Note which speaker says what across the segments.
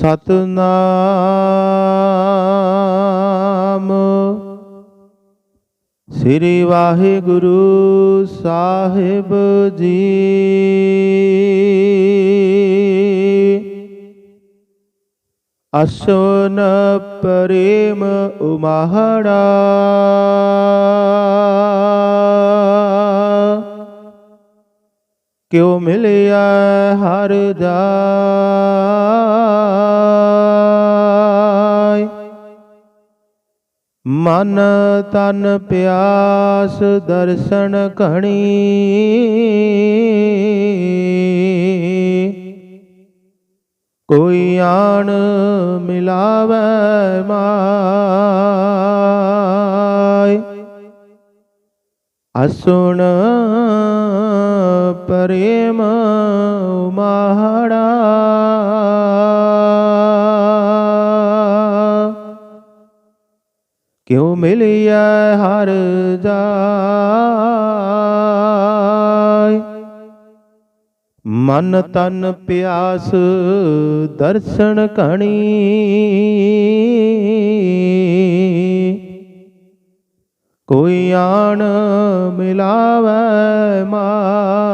Speaker 1: ਸਤਨਾਮ। ਸ੍ਰੀ ਵਾਹਿਗੁਰੂ ਸਾਹਿਬ ਜੀ। ਅਸਨ ਪ੍ਰੇਮ ਉਮਾਹੜਾ। ਕਿਉ ਮਿਲਿਆ ਹਰ ਜਾਇ ਮਨ ਤਨ ਪਿਆਸ ਦਰਸ਼ਨ ਘਣੀ। ਕੋਈ ਆਣ ਮਿਲਾਵੇ ਮਾਇ ਅਸੁਣ ਪ੍ਰੇਮ ਮਾੜਾ ਕਿਉ ਮਿਲਿਆ ਹਰ ਜਾਇ ਮਨ ਤਨ ਪਿਆਸ ਦਰਸ਼ਨ ਕਣੀ। ਕੋਈ ਆਣ ਮਿਲਾਵੇ ਮਾਇ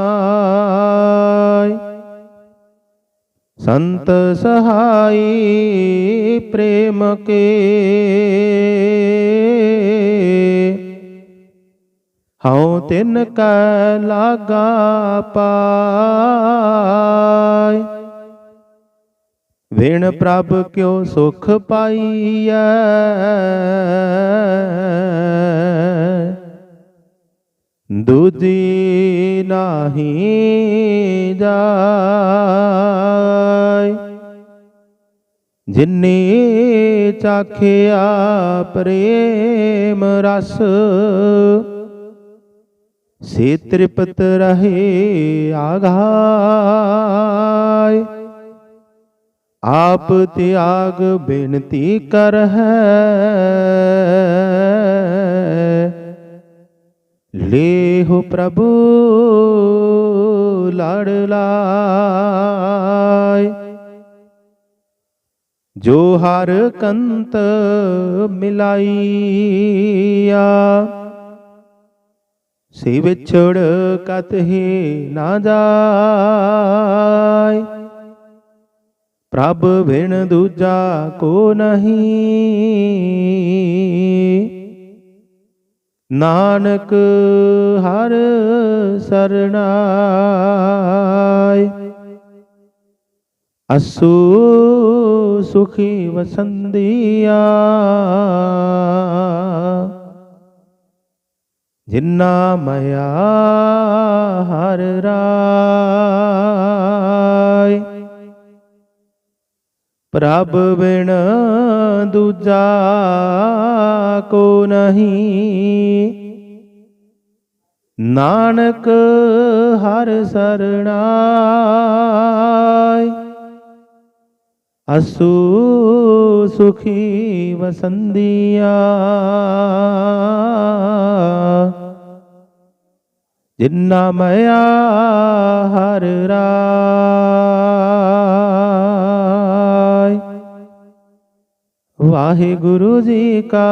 Speaker 1: ਸੰਤ ਸਹਾਈ ਪ੍ਰੇਮ ਕੇ। ਹਉ ਤਿਨ ਕੈ ਲਾਗਾ ਪਾਇ। ਵਿਣ ਪ੍ਰਭ ਕਿਉ ਸੁਖ ਪਾਈਐ। ਦੂਜੀ ਨਾਹੀ ਜਾ ਜਿਨੇ ਚਾਖਿਆ ਪ੍ਰੇਮ ਰਸ, ਸੇ ਤ੍ਰਿਪਤ ਰਹੇ ਆਘਾਇ ਆਪ ਤਿਆਗ ਬੇਨਤੀ ਕਰ ਹੈ, ਲੇਹੁ ਪ੍ਰਭੂ ਲੜ ਲਾਇ ਜੋ ਹਰ ਕੰਤ ਮਿਲਾਈਆ। ਸੇ ਵਿਛੜ ਕਤਹੀ ਨਾ ਜਾਇ ਪ੍ਰਭ ਬਿਨ ਦੂਜਾ ਕੋ ਨਹੀਂ। ਨਾਨਕ ਹਰ ਸਰਣਾਈ ਅਸੂ ਸੁਖੀ ਵਸੰਦੀਆ। ਜਿਨਾ ਮਇਆ ਹਰ ਰਾਈ ਪ੍ਰਭ ਬਿਨ ਦੂਜਾ ਕੋ ਨਹੀਂ। ਨਾਨਕ ਹਰ ਸਰਣਾਈ ਅਸੂ ਸੁਖੀ ਵਸੰਦੀਆ ਜਿਨਾ ਮਇਆ ਹਰ ਰਾਈ ਵਾਹਿਗੁਰੂ ਜੀ ਕਾ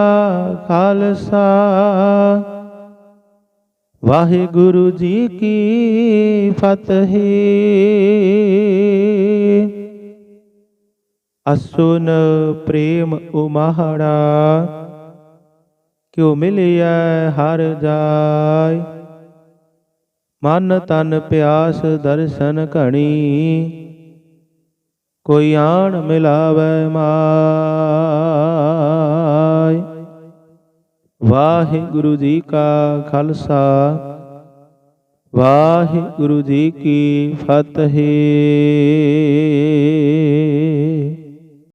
Speaker 1: ਖਾਲਸਾ ਵਾਹਿਗੁਰੂ ਜੀ ਕੀ ਫਤਿਹ ਅਸੁਨ ਪ੍ਰੇਮ ਉਮਾਹੜਾ, ਕਿਉ ਮਿਲਿਆ ਹਰ ਜਾਇ। ਮਨ ਤਨ ਪਿਆਸ ਦਰਸ਼ਨ ਘਣੀ, ਕੋਈ ਆਣ ਮਿਲਾਵੇ ਮਾਇ। ਵਾਹਿਗੁਰੂ ਜੀ ਕਾ ਖਾਲਸਾ, ਵਾਹਿਗੁਰੂ ਜੀ ਕੀ ਫਤਿਹ।